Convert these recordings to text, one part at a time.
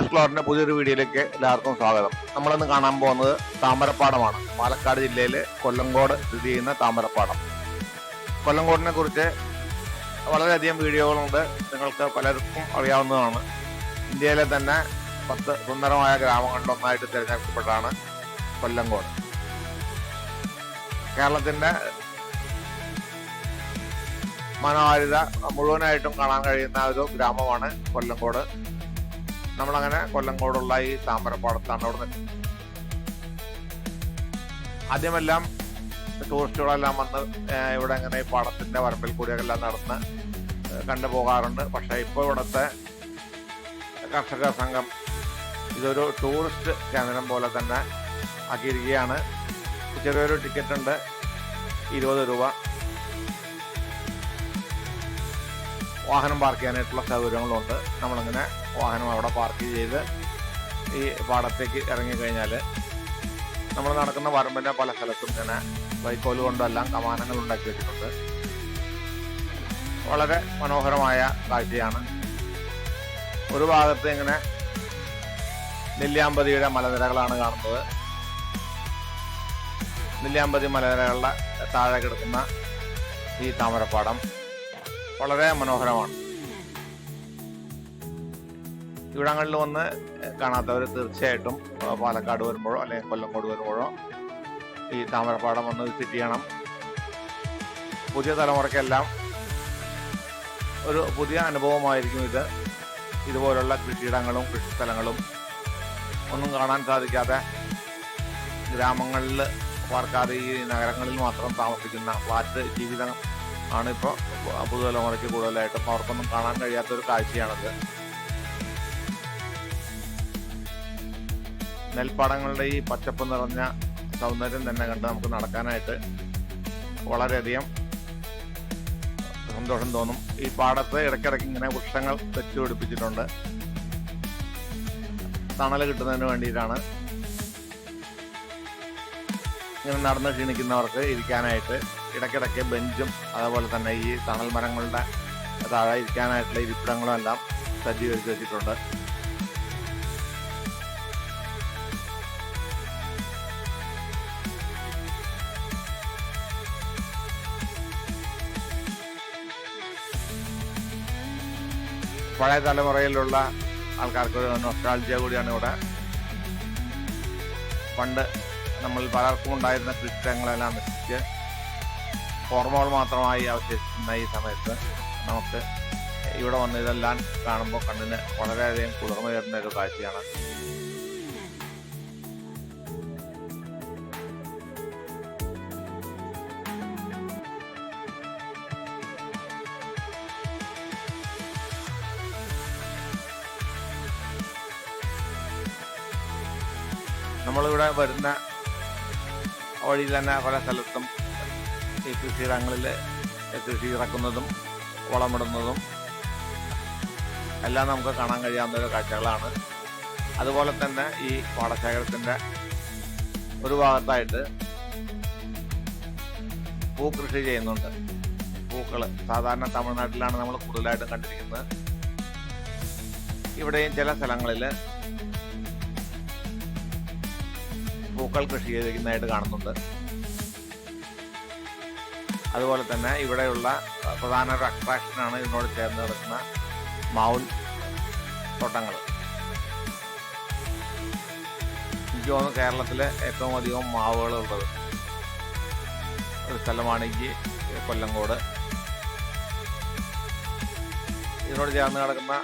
എക്സ്പ്ലോറിന്റെ പുതിയൊരു വീഡിയോയിലേക്ക് എല്ലാവർക്കും സ്വാഗതം. നമ്മളിന്ന് കാണാൻ പോകുന്നത് താമരപ്പാടമാണ്. പാലക്കാട് ജില്ലയിലെ കൊല്ലങ്കോട് സ്ഥിതി ചെയ്യുന്ന താമരപ്പാടം. കൊല്ലങ്കോടിനെ കുറിച്ച് വളരെയധികം വീഡിയോകളുണ്ട്. നിങ്ങൾക്ക് പലർക്കും അറിയാവുന്നതാണ്. ഇന്ത്യയിലെ തന്നെ പത്ത് സുന്ദരമായ ഗ്രാമങ്ങളിലൊന്നായിട്ട് തിരഞ്ഞെടുക്കപ്പെട്ടാണ് കൊല്ലങ്കോട്. കേരളത്തിന്റെ മനോഹാരിത മുഴുവനായിട്ടും കാണാൻ കഴിയുന്ന ഒരു ഗ്രാമമാണ് കൊല്ലങ്കോട്. നമ്മളങ്ങനെ കൊല്ലങ്കോടുള്ള ഈ താമരപ്പാടത്താണ് അവിടെ നിന്ന് ആദ്യമെല്ലാം ടൂറിസ്റ്റുകളെല്ലാം വന്ന് ഇവിടെ ഇങ്ങനെ ഈ പാടത്തിന്റെ വരമ്പിൽ കൂടിയെല്ലാം നടന്ന് കണ്ടു പോകാറുണ്ട് പക്ഷെ ഇപ്പോൾ ഇവിടുത്തെ കർഷക സംഘം ഇതൊരു ടൂറിസ്റ്റ് കേന്ദ്രം പോലെ തന്നെ ആക്കിയിരിക്കുകയാണ്. ചെറിയൊരു ടിക്കറ്റ് ഉണ്ട് ഇരുപത് രൂപ. വാഹനം പാർക്ക് ചെയ്യാനായിട്ടുള്ള സൗകര്യങ്ങളുണ്ട്. നമ്മളിങ്ങനെ വാഹനം അവിടെ പാർക്ക് ചെയ്ത് ഈ പാടത്തേക്ക് ഇറങ്ങിക്കഴിഞ്ഞാൽ നമ്മൾ നടക്കുന്ന വരമ്പിന്റെ പല സ്ഥലത്തും ഇങ്ങനെ വൈക്കോൽ കൊണ്ടെല്ലാം കമാനങ്ങൾ ഉണ്ടാക്കി വെച്ചിട്ടുണ്ട്. വളരെ മനോഹരമായ കാഴ്ചയാണ്. ഒരു ഭാഗത്ത് ഇങ്ങനെ നെല്ലിയാമ്പതിയുടെ മലനിരകളാണ് കാണുന്നത്. നെല്ലിയാമ്പതി മലനിരകളുടെ താഴെ കിടക്കുന്ന ഈ താമരപ്പാടം വളരെ മനോഹരമാണ്. ഇവിടങ്ങളിൽ വന്ന് കാണാത്തവർ തീർച്ചയായിട്ടും പാലക്കാട് വരുമ്പോഴോ അല്ലെങ്കിൽ കൊല്ലങ്കോട് വരുമ്പോഴോ ഈ താമരപ്പാടം വന്ന് വിസിറ്റ് ചെയ്യണം. പുതിയ തലമുറയ്ക്കെല്ലാം ഒരു പുതിയ അനുഭവമായിരിക്കും ഇത്. ഇതുപോലുള്ള കൃഷിയിടങ്ങളും കൃഷിസ്ഥലങ്ങളും ഒന്നും കാണാൻ സാധിക്കാതെ ഗ്രാമങ്ങളിൽ പാർക്കാതെ ഈ നഗരങ്ങളിൽ മാത്രം താമസിക്കുന്ന ഫ്ലാറ്റ് ജീവിതം ആണിപ്പോൾ പുതുതലമുറയ്ക്ക് കൂടുതലായിട്ടും അവർക്കൊന്നും കാണാൻ കഴിയാത്തൊരു കാഴ്ചയാണത്. നെൽപ്പാടങ്ങളുടെ ഈ പച്ചപ്പ് നിറഞ്ഞ സൗന്ദര്യം തന്നെ കണ്ട് നമുക്ക് നടക്കാനായിട്ട് വളരെയധികം സന്തോഷം തോന്നും. ഈ പാടത്ത് ഇടയ്ക്കിടയ്ക്ക് ഇങ്ങനെ വൃക്ഷങ്ങൾ വെച്ചു പിടിപ്പിച്ചിട്ടുണ്ട്. തണൽ കിട്ടുന്നതിന് വേണ്ടിയിട്ടാണ് ഇങ്ങനെ നടന്ന് ക്ഷീണിക്കുന്നവർക്ക് ഇരിക്കാനായിട്ട് ഇടയ്ക്കിടയ്ക്ക് ബെഞ്ചും അതേപോലെ തന്നെ ഈ തണൽ മരങ്ങളുടെ താഴെ ഇരിക്കാനായിട്ടുള്ള ഇരിപ്പിടങ്ങളും എല്ലാം സജ്ജീകരിച്ച് വെച്ചിട്ടുണ്ട്. പഴയ തലമുറയിലുള്ള ആൾക്കാർക്ക് നൊസ്റ്റാൾജിയ കൂടിയാണ് ഇവിടെ. പണ്ട് നമ്മൾ പലർക്കും ഉണ്ടായിരുന്ന കൃത്യങ്ങളെല്ലാം നശിച്ച് ഓർമ്മകൾ മാത്രമായി അവശേഷിക്കുന്ന ഈ സമയത്ത് നമുക്ക് ഇവിടെ വന്ന് ഇതെല്ലാം കാണുമ്പോൾ കണ്ണിന് വളരെയധികം കുളിർമ തരുന്ന ഒരു കാഴ്ചയാണ് നമ്മളിവിടെ വരുന്ന വഴിയിൽ തന്നെ പല സ്ഥലത്തും ഈ കൃഷിയിടങ്ങളിൽ കൃഷി ഇറക്കുന്നതും വളമിടുന്നതും എല്ലാം നമുക്ക് കാണാൻ കഴിയാവുന്ന ഒരു കാഴ്ചകളാണ്. അതുപോലെ തന്നെ ഈ പാടശേഖരത്തിന്റെ ഒരു ഭാഗത്തായിട്ട് പൂക്കൃഷി ചെയ്യുന്നുണ്ട്. പൂക്കൾ സാധാരണ തമിഴ്നാട്ടിലാണ് നമ്മൾ കൂടുതലായിട്ടും കണ്ടിരിക്കുന്നത്. ഇവിടെയും ചില സ്ഥലങ്ങളിൽ പൂക്കൾ കൃഷി ചെയ്തിരിക്കുന്നതായിട്ട് കാണുന്നുണ്ട്. അതുപോലെ തന്നെ ഇവിടെയുള്ള പ്രധാന ഒരു അട്രാക്ഷനാണ് ഇതിനോട് ചേർന്ന് കിടക്കുന്ന മൗൽ തോട്ടങ്ങൾ. എനിക്ക് തോന്നുന്നു കേരളത്തിലെ ഏറ്റവും അധികം മാവുകൾ ഉള്ളത് ഒരു സ്ഥലമാണ് ഈ കൊല്ലങ്കോട്. ഇതിനോട് ചേർന്ന് കിടക്കുന്ന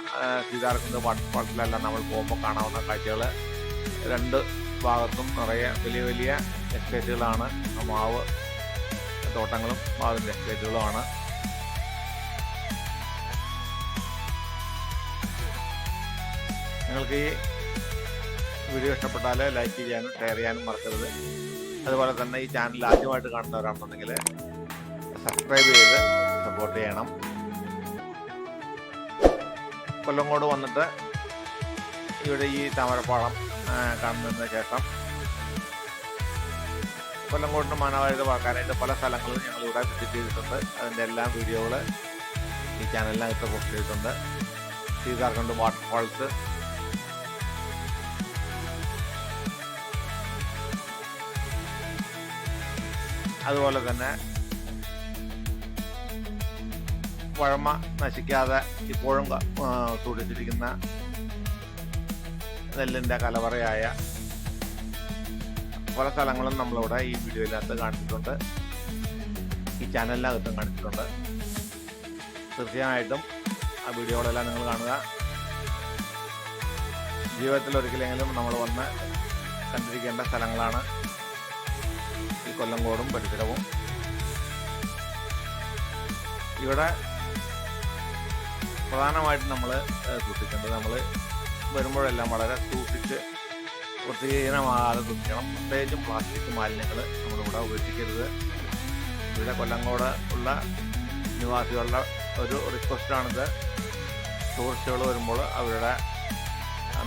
സീതാർക്കുണ്ട് വാട്ടർഫാൾസിലെല്ലാം നമ്മൾ പോകുമ്പോൾ കാണാവുന്ന കാഴ്ചകൾ രണ്ട് ഭാഗത്തും നിറയെ വലിയ വലിയ എസ്റ്റേറ്റുകളാണ്. മാവ് തോട്ടങ്ങളും മാവിന്റെ എസ്റ്റേറ്റുകളുമാണ്. നിങ്ങൾക്ക് ഈ വീഡിയോ ഇഷ്ടപ്പെട്ടാൽ ലൈക്ക് ചെയ്യാനും ഷെയർ ചെയ്യാനും മറക്കരുത്. അതുപോലെ തന്നെ ഈ ചാനൽ ആദ്യമായിട്ട് കാണുന്നവരാണെന്നുണ്ടെങ്കിൽ സബ്സ്ക്രൈബ് ചെയ്ത് സപ്പോർട്ട് ചെയ്യണം. കൊല്ലങ്ങോട് വന്നിട്ട് ഇവിടെ ഈ താമരപ്പാളം കാണുന്നതിന് ശേഷം കൊല്ലംകോട്ടിന് മാനവാഴുത വാക്കാനായിട്ട് പല സ്ഥലങ്ങളും ഞങ്ങളിവിടെ വിസിറ്റ് ചെയ്തിട്ടുണ്ട്. അതിന്റെ എല്ലാം വീഡിയോകൾ ഈ ചാനലിനകത്ത് പോസ്റ്റ് ചെയ്തിട്ടുണ്ട്. സീതാർകണ്ട് വാട്ടർഫാൾസ് അതുപോലെ തന്നെ വഴമ നശിക്കാതെ ഇപ്പോഴും സൂക്ഷിച്ചിരിക്കുന്ന നെല്ലിന്റെ കലവറയായ പല സ്ഥലങ്ങളും നമ്മളിവിടെ ഈ വീഡിയോയിനകത്ത് കാണിച്ചിട്ടുണ്ട്. ഈ ചാനലിനകത്തും കാണിച്ചിട്ടുണ്ട്. തീർച്ചയായിട്ടും ആ വീഡിയോകളെല്ലാം നിങ്ങൾ കാണുക. ജീവിതത്തിൽ ഒരിക്കലെങ്കിലും നമ്മൾ വന്ന് കണ്ടിരിക്കേണ്ട സ്ഥലങ്ങളാണ് ഈ കൊല്ലങ്കോടും പരിസരവും. ഇവിടെ പ്രധാനമായിട്ടും നമ്മൾ സൂക്ഷിക്കേണ്ടത് നമ്മൾ വരുമ്പോഴെല്ലാം വളരെ സൂക്ഷിച്ച് വൃത്തിഹീനമാകാതെ സൂക്ഷിക്കണം പ്രത്യേകിച്ചും പ്ലാസ്റ്റിക് മാലിന്യങ്ങൾ നമ്മളിവിടെ ഉപേക്ഷിക്കരുത്. ഇവിടെ കൊല്ലങ്കോട് ഉള്ള നിവാസികളുടെ ഒരു റിക്വസ്റ്റാണിത് ടൂറിസ്റ്റുകൾ വരുമ്പോൾ അവരുടെ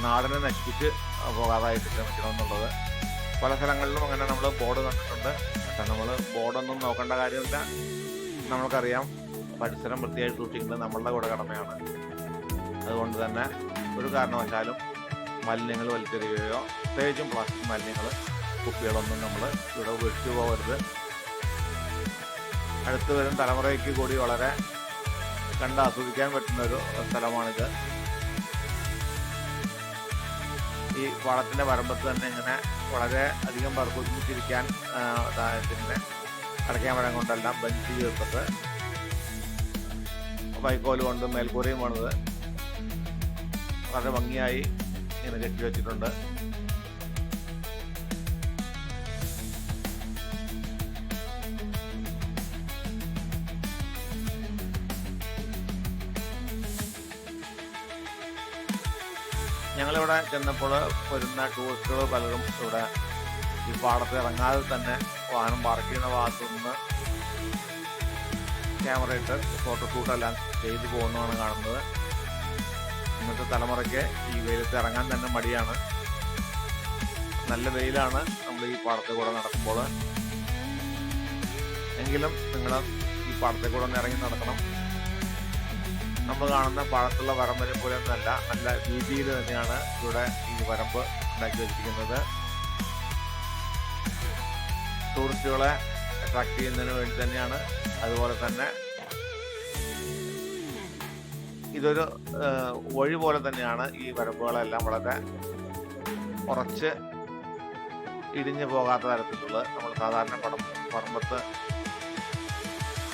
നാടിനെ നശിപ്പിച്ച് പോകാതായിട്ട് ശ്രമിക്കണം എന്നുള്ളത് പല സ്ഥലങ്ങളിലും അങ്ങനെ നമ്മൾ ബോർഡ് കണ്ടിട്ടുണ്ട് പക്ഷെ നമ്മൾ ബോർഡൊന്നും നോക്കേണ്ട കാര്യമില്ല. നമ്മൾക്കറിയാം പരിസരം വൃത്തിയായി സൂക്ഷിക്കുന്നത് നമ്മളുടെ കൂടെ കടമയാണ്. അതുകൊണ്ട് തന്നെ ഒരു കാരണവശാലും മാലിന്യങ്ങൾ വലിച്ചെറിയുകയോ പ്രത്യേകിച്ചും പ്ലാസ്റ്റിക് മാലിന്യങ്ങൾ കുപ്പികളൊന്നും നമ്മൾ ഇവിടെ ഉപേക്ഷിച്ചു പോകരുത്. അടുത്ത് വരും തലമുറയ്ക്ക് കൂടി വളരെ കണ്ട് ആസ്വദിക്കാൻ പറ്റുന്ന ഒരു സ്ഥലമാണിത്. ഈ വളത്തിന്റെ വരമ്പത്ത് തന്നെ ഇങ്ങനെ വളരെ അധികം പേർക്ക് ഒരുമിച്ചിരിക്കാൻ അടയ്ക്കാൻ മരം കൊണ്ടെല്ലാം ബെഞ്ച് ചേർത്തിട്ട് വൈക്കോൽ കൊണ്ട് മേൽക്കൂരയും പണിത് വളരെ ഭംഗിയായി ഇങ്ങനെ കെട്ടി വെച്ചിട്ടുണ്ട്. ഞങ്ങളിവിടെ ചെന്നപ്പോൾ വരുന്ന ടൂറിസ്റ്റുകൾ പലരും ഇവിടെ ഈ പാടത്ത് ഇറങ്ങാതെ തന്നെ വാഹനം പാർക്ക് ചെയ്യുന്ന ഭാഗത്തു നിന്ന് ക്യാമറ ഇട്ട് ഫോട്ടോഷൂട്ടെല്ലാം ചെയ്തു പോകുന്നതാണ് കാണുന്നത്. ഇന്നത്തെ തലമുറയ്ക്ക് ഈ വെയിലത്ത് ഇറങ്ങാൻ തന്നെ മടിയാണ്. നല്ല വെയിലാണ് നമ്മൾ ഈ പാടത്തെ കൂടെ നടക്കുമ്പോൾ. എങ്കിലും നിങ്ങൾ ഈ പാടത്തെ കൂടെ ഒന്ന് ഇറങ്ങി നടക്കണം. നമ്മൾ കാണുന്ന പാടത്തുള്ള വരമ്പിനെ പോലെ ഒന്നല്ല നല്ല രീതിയിൽ തന്നെയാണ് ഇവിടെ ഈ വരമ്പ് ഉണ്ടാക്കി വെച്ചിരിക്കുന്നത്. ടൂറിസ്റ്റുകളെ അട്രാക്ട് ചെയ്യുന്നതിന് വേണ്ടി തന്നെയാണ്. അതുപോലെ തന്നെ ഇതൊരു വഴി പോലെ തന്നെയാണ് ഈ വരമ്പുകളെല്ലാം വളരെ കുറച്ച് ഇടിഞ്ഞു പോകാത്ത തരത്തിലുള്ളത്. നമ്മൾ സാധാരണ പടം പറമ്പത്ത്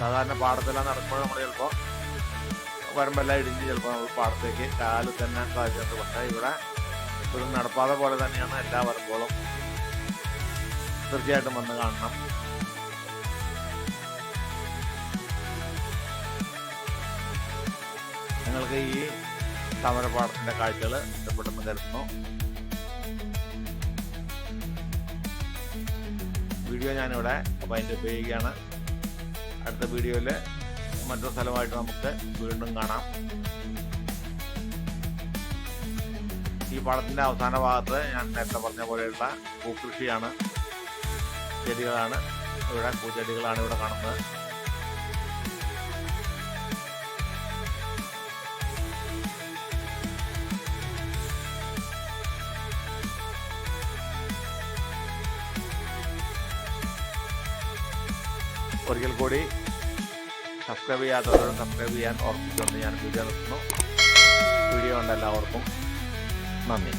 സാധാരണ പാടത്തെല്ലാം നടക്കുമ്പോൾ നമ്മൾ ചിലപ്പോൾ വരമ്പെല്ലാം ഇടിഞ്ഞ് ചിലപ്പോൾ നമ്മൾ പാടത്തേക്ക് കാൽ തന്നെ സാധ്യതയുണ്ട് പക്ഷേ ഇവിടെ ഒരു നടപ്പാത പോലെ തന്നെയാണ് എല്ലാ വരമ്പുകളും. തീർച്ചയായിട്ടും വന്ന് കാണണം. നിങ്ങൾക്ക് ഈ സമരപാഠത്തിന്റെ കാഴ്ചകൾ ഇഷ്ടപ്പെട്ടെന്ന് കരുതുന്നു. വീഡിയോ ഞാനിവിടെ അപ്പൊ അതിന്റെ ഉപയോഗിക്കുകയാണ്. അടുത്ത വീഡിയോയിൽ മറ്റൊരു സ്ഥലമായിട്ട് നമുക്ക് വീണ്ടും കാണാം. ഈ പാടത്തിന്റെ അവസാന ഭാഗത്ത് ഞാൻ നേരത്തെ പറഞ്ഞ പോലെയുള്ള പൂക്കൃഷിയാണ് ചെടികളാണ്. ഇവിടെ പൂച്ചെടികളാണ് ഇവിടെ കാണുന്നത്. ഒരിക്കൽ കൂടി സബ്സ്ക്രൈബ് ചെയ്യാത്തവരോട് സബ്സ്ക്രൈബ് ചെയ്യാൻ ഓർമ്മിച്ചുകൊണ്ട് ഞാൻ വീഡിയോ നിർത്തുന്നു. വീഡിയോ ഉണ്ട് എല്ലാവർക്കും നന്ദി.